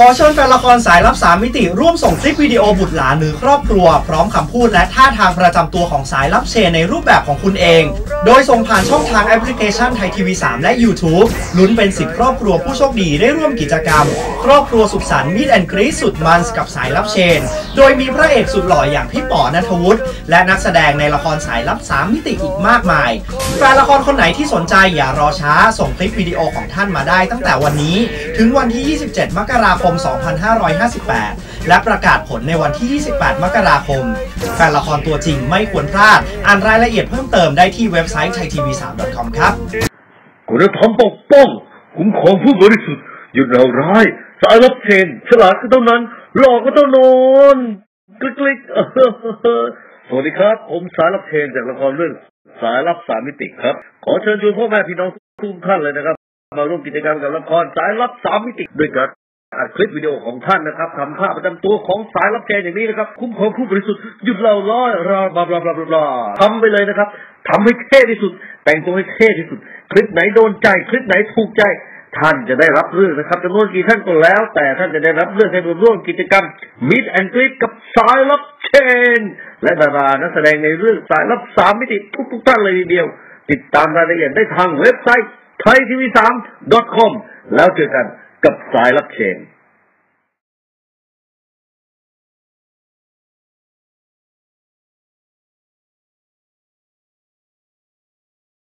ขอเชิญแฟนละครสายลับ 3 มิติร่วมส่งคลิปวิดีโอบุตรหลานหรือครอบครัว พร้อมคำพูดและท่าทางประจำตัวของสายลับเชนในรูปแบบของคุณเอง โดยส่งผ่านช่องทางแอปพลิเคชันไทยทีวี 3 และ YouTube ลุ้นเป็น10ครอบครัวผู้โชคดีได้ร่วมกิจกรรม ครอบครัวสุขสันต์มิดแอนกรีสุดมันส์กับสายลับเชน โดยมีพระเอกสุดหล่ออย่างพี่ป๋อนัทวุฒิและนักแสดงในละครสายลับ 3 มิติอีกมากมายแฟนละครคนไหนที่สนใจอย่ารอช้าส่งคลิปวิดีโอของท่านมาได้ตั้งแต่วันนี้ ถึงวันที่ 27 มกราคม 2558 และประกาศผลในวันที่ 28 มกราคม แฟนละครตัวจริงไม่ควรพลาด อ่านรายละเอียดเพิ่มเติมได้ที่เว็บไซต์ thaitv3.com ครับคุณธรรมปกป้องคุ้มครองผู้บริสุทธิ์หยุดเราร้าย สายรับเชนฉลาดก็เท่านั้น หลอกก็ต้องนอนกลิกกลิกสวัสดีครับ ผมสายรับเชนจากละครเรื่องสายรับสามมิติครับ ขอเชิญชวนพ่อแม่พี่น้องทุกท่านเลยนะครับ มาร่วมกิจกรรมกับละครสายรับสามมิติด้วยกันอัดคลิปวิดีโอของท่านนะครับทำภาพประจำตัวของสายรับแทนอย่างนี้นะครับ คุ้มครองผู้บริสุทธิ์หยุดเราล้อเราบลาบลาบลาบลาทำไปเลยนะครับทำให้เท่ที่สุด แต่งตัวให้เท่ที่สุด คลิปไหนโดนใจ คลิปไหนถูกใจ ท่านจะได้รับเรื่องนะครับจำนวนกี่ท่านก็แล้ว แต่ท่านจะได้รับเรื่องให้ร่วมกิจกรรม Meet and Greet กับสายรับเชน และดารานักแสดงในเรื่องสายรับสามมิติทุกๆท่านเลยทีเดียว ติดตามรายละเอียดได้ทางเว็บไซต์ thaitv3.com แล้วเจอกันกับสายรับเชน